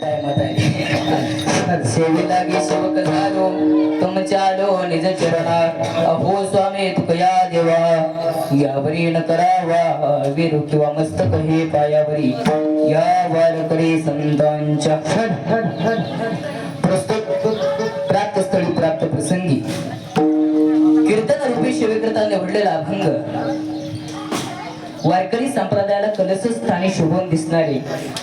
काय आहे? सेवक झालो. तुमच्या निज चरणा अहो स्वामी तुकया देवा. यावरी न करावा. किंवा मस्तक हे पायावरी. या वारकरी संतांच्या प्रस्तुत प्राप्त स्थळी प्राप्त प्रसंगी. कीर्तन रूपी शिवकृता निवडलेला अभंग. वारकरी संप्रदायाला कलशस्थानी शोभून दिसणारे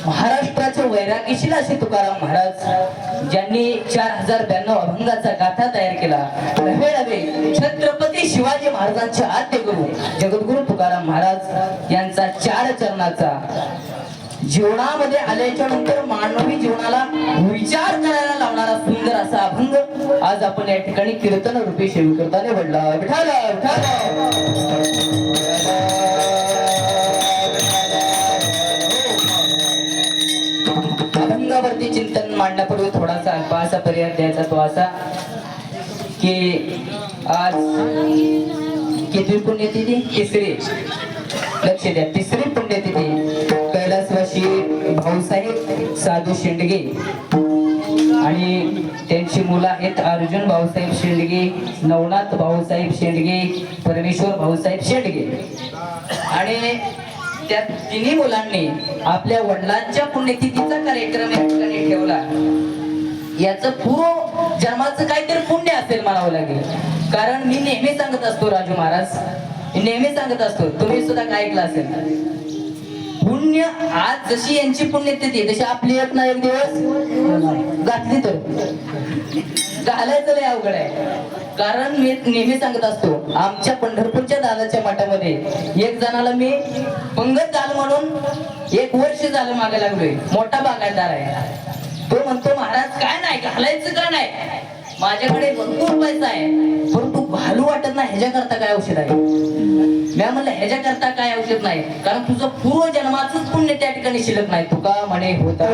महाराष्ट्राचे वैरागीशील असे तुकाराम महाराज ज्यांनी चार हजार ब्याण्णव अभंगाचा गाथा तयार केला. नव्हे नव्हे छत्रपती शिवाजी महाराजांचे आद्य गुरु जगद्गुरु तुकाराम महाराज यांचा चार चरणाचा जीवनामध्ये आल्याच्यानंतर मानवी जीवनाला विचार करायला लावणारा सुंदर असा अभंग आज आपण या ठिकाणी कीर्तन रूपी शिवकृताने वडला विठाला विठाला चिंतन थोडासा अल्प असा पर्याय द्यायचा तो असा की आज किती पुण्यतिथी? तिसरी. लक्ष द्या. तिसरी पुण्यतिथी. कैलासवासी भाऊसाहेब साधू शेंडगे आणि त्यांची मुलं आहेत अर्जुन भाऊसाहेब शेंडगे नवनाथ भाऊसाहेब शेंडगे परमेश्वर भाऊसाहेब शेंडगे. आणि त्या तिन्ही मुलांनी आपल्या वडिलांच्या पुण्यतिथीचा कार्यक्रम या ठिकाणी ठेवला. याचं पूर्व जन्माचं काहीतरी पुण्य असेल म्हणावं लागेल. कारण मी नेहमी सांगत असतो राजू महाराज. नेहमी सांगत असतो तुम्ही सुद्धा काय ऐकलं असेल. पुण्य आज जशी यांची पुण्यतिथी तशी आपली येत ना एक दिवस घातली तर. घालायचं लय अवघड आहे. कारण मी नेहमी सांगत असतो आमच्या पंढरपूरच्या दादाच्या मठामध्ये एक जणाला मी पंगत झालं म्हणून एक वर्ष झालं मागे लागलोय. मोठा बागायतदार आहे. तो म्हणतो महाराज काय नाही घालायचं का नाही? माझ्याकडे भरपूर पैसा आहे. परंतु भालू वाटत नाही ह्याच्याकरता काय औषध आहे? मी म्हणलं ह्याच्याकरता काय औषध नाही? कारण तुझं पूर्व जन्माचंच पुण्य त्या ठिकाणी शिल्लक नाही. तुका म्हणे होता.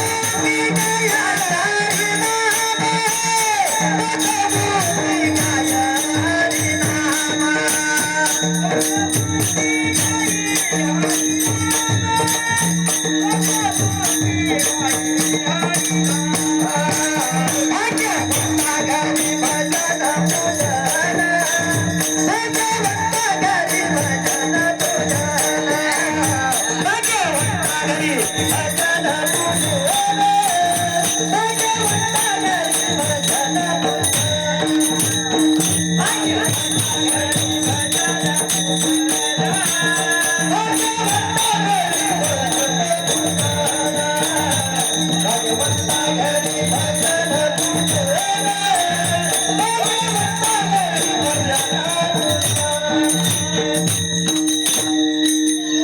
yeah, yeah, yeah.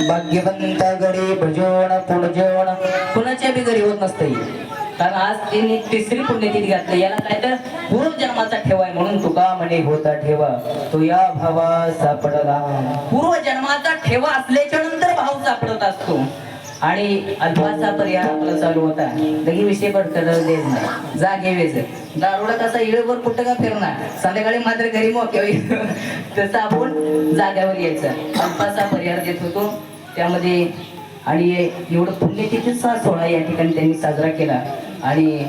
भाग्यवंत गडी भजोण पुणजोण कुणाच्या बी घरी होत नसतं कारण आज तिने तिसरी पुण्यतिथी घातली. याला काय तर पूर्व जन्माचा ठेवाय म्हणून तुका म्हणे होता ठेवा. तो या भावा सापडला. पूर्व जन्माचा ठेवा असल्याच्या नंतर भाव सापडत असतो. आणि अल्पाचा पर्याय आपला चालू होता. लगी विषय पडकर देत नाही. जा घेवेच दारुडा कसा इळवर कुठं का फिरणार. संध्याकाळी मात्र घरी मोक्या तसं आपण जाग्यावर यायचं. अल्पाचा पर्याय देत होतो. त्यामध्ये आणि एवढं पुण्यतिथीचा सोहळा या ठिकाणी त्यांनी साजरा केला. आणि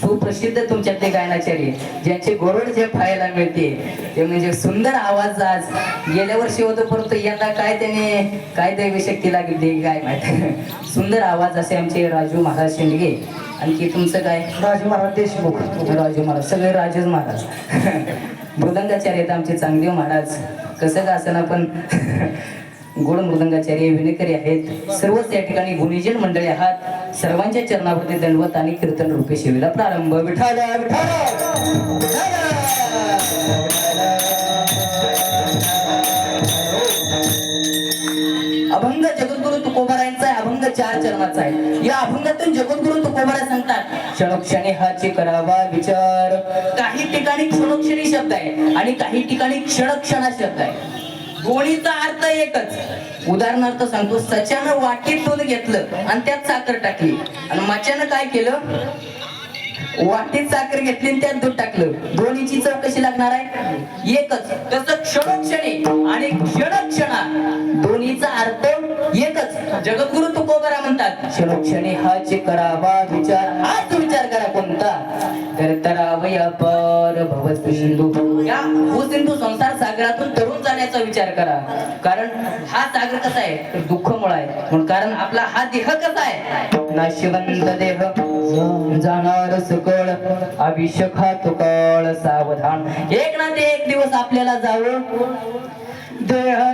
सुप्रसिद्ध तुमच्यातले गायनाचार्य ज्यांचे गोरड जे पाहायला मिळते ते म्हणजे सुंदर आवाज आज गेल्या वर्षी होतं परंतु यंदा काय त्याने काय दैवी शक्ती लागली काय माहिती. सुंदर आवाज असे आमचे राजू महाराज शेंडगे आणखी तुमचं काय? राजू महाराज देशमुख. राजू महाराज सगळे राजूच महाराज. मृदंगाचार्य आहेत आमचे चांगदेव महाराज. कसं का असं पण? गोड मृदंगाचार्य विनेकरी आहेत. सर्वच या ठिकाणी गुणीजन मंडळी आहात. सर्वांच्या चरणावरती दंडवत आणि कीर्तन रूपे सेवेला प्रारंभ. विठाला अभंग जगद्गुरु तुकोबारायांचा आहे. अभंग चार चरणाचा आहे. या अभंगातून जगद्गुरु तुकोबारा सांगतात क्षणक्षणी हाची करावा विचार. काही ठिकाणी क्षणक्षणी शब्द आहे आणि काही ठिकाणी क्षणक्षणा शब्द आहे. गोळीचा अर्थ एकच. उदाहरणार्थ सांगतो सच्यानं वाटीत दूध घेतलं आणि त्यात साखर टाकली. आणि माच्यानं काय केलं? वाटीत साखर घेतली आणि त्यात दूध टाकलं. दोन्हीची चव कशी लागणार आहे? एकच. तसं क्षणक्षणी आणि क्षणक्षणा दोन्हीचा अर्थ एकच. जगद्गुरु तुकोबरा म्हणतात क्षणक्षणी हाच करावा विचार हाच विचार करा कोणता? तर तरावय भव सिंधू या भूसिंधू संसार सागरातून तरुण जाण्याचा विचार करा. कारण हा सागर कसा आहे? दुःखमुळे आहे. म्हणून कारण आपला हा देह कसा आहे? नाशिवंत देह. जाणार सकळ. अभिषेका तुकळ सावधान. एक ना ते एक दिवस आपल्याला जावं. देह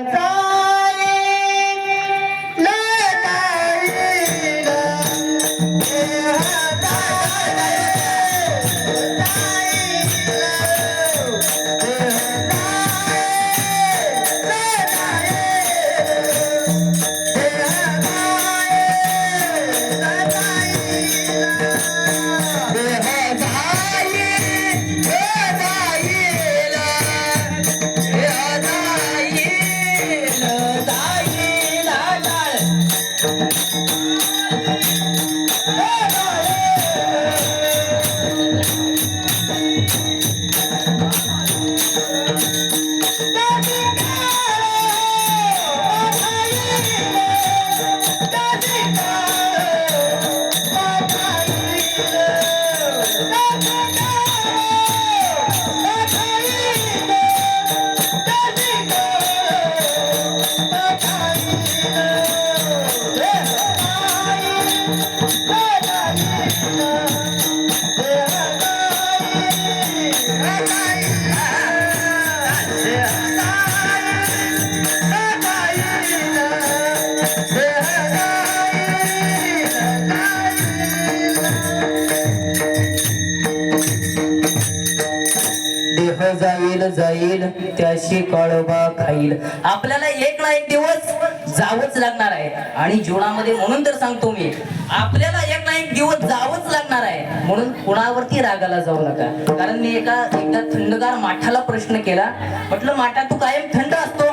जाईल त्याशी काळोबा खाईल. आपल्याला एक ना एक दिवस जावंच लागणार आहे. आणि जीवनामध्ये म्हणून तर सांगतो मी आपल्याला एक ना एक दिवस जावंच लागणार आहे. म्हणून कुणावरती रागाला जाऊ नका. कारण मी एका एकदा थंडगार माठाला प्रश्न केला. म्हटलं माठा तू कायम थंड असतो.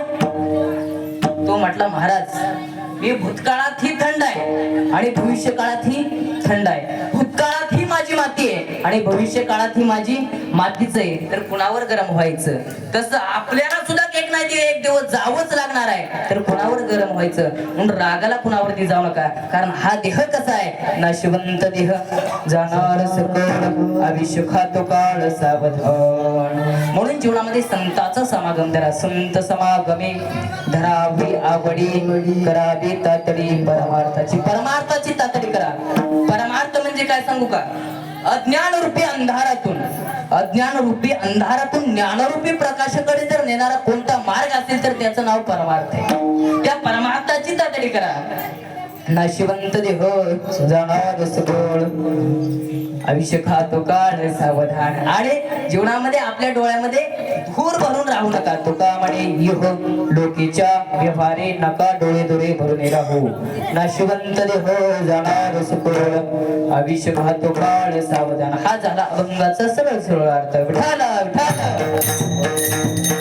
तो म्हटला महाराज मी भूतकाळात ही थंड आहे आणि भविष्य काळात ही थंड आहे. माती आहे आणि भविष्य काळात ही माझी मातीच आहे तर कुणावर गरम व्हायचं? तसं आपल्याला सुद्धा एक नाही एक दिवस जावंच लागणार आहे. तर कुणावर गरम व्हायचं? म्हणून रागाला कुणावरती जाऊ नका. कारण हा देह कसा आहे? नाशिवंत देह. जाणार सकळ आयुष्य खातो काळ सावधान. म्हणून जीवनामध्ये संताचा समागम धरा. संत समागमे धरावी आवडी करावी तातडी परमार्थाची परमार्थाची तातडी करा. परमार्थ म्हणजे काय सांगू का? अज्ञान रूपी अंधारातून अज्ञान रूपी अंधारातून ज्ञानरूपी प्रकाशाकडे जर नेणारा कोणता मार्ग असेल तर त्याचं नाव परमार्थ आहे. त्या परमार्थाची तातडी करा. नाशिवंत देह जाणार सगळ आयुष्य खातो काळ सावधान. आणि जीवनामध्ये आपल्या डोळ्यामध्ये धूर भरून राहू नका. तुका म्हणे युह डोकीच्या व्यवहारे नका डोळे डोळे भरून राहू. नाशिवंत देह जाणार सुकळ आयुष्य खातो काळ सावधान. हा झाला अभंगाचा सरळ सरळ अर्थ. विठाला विठाला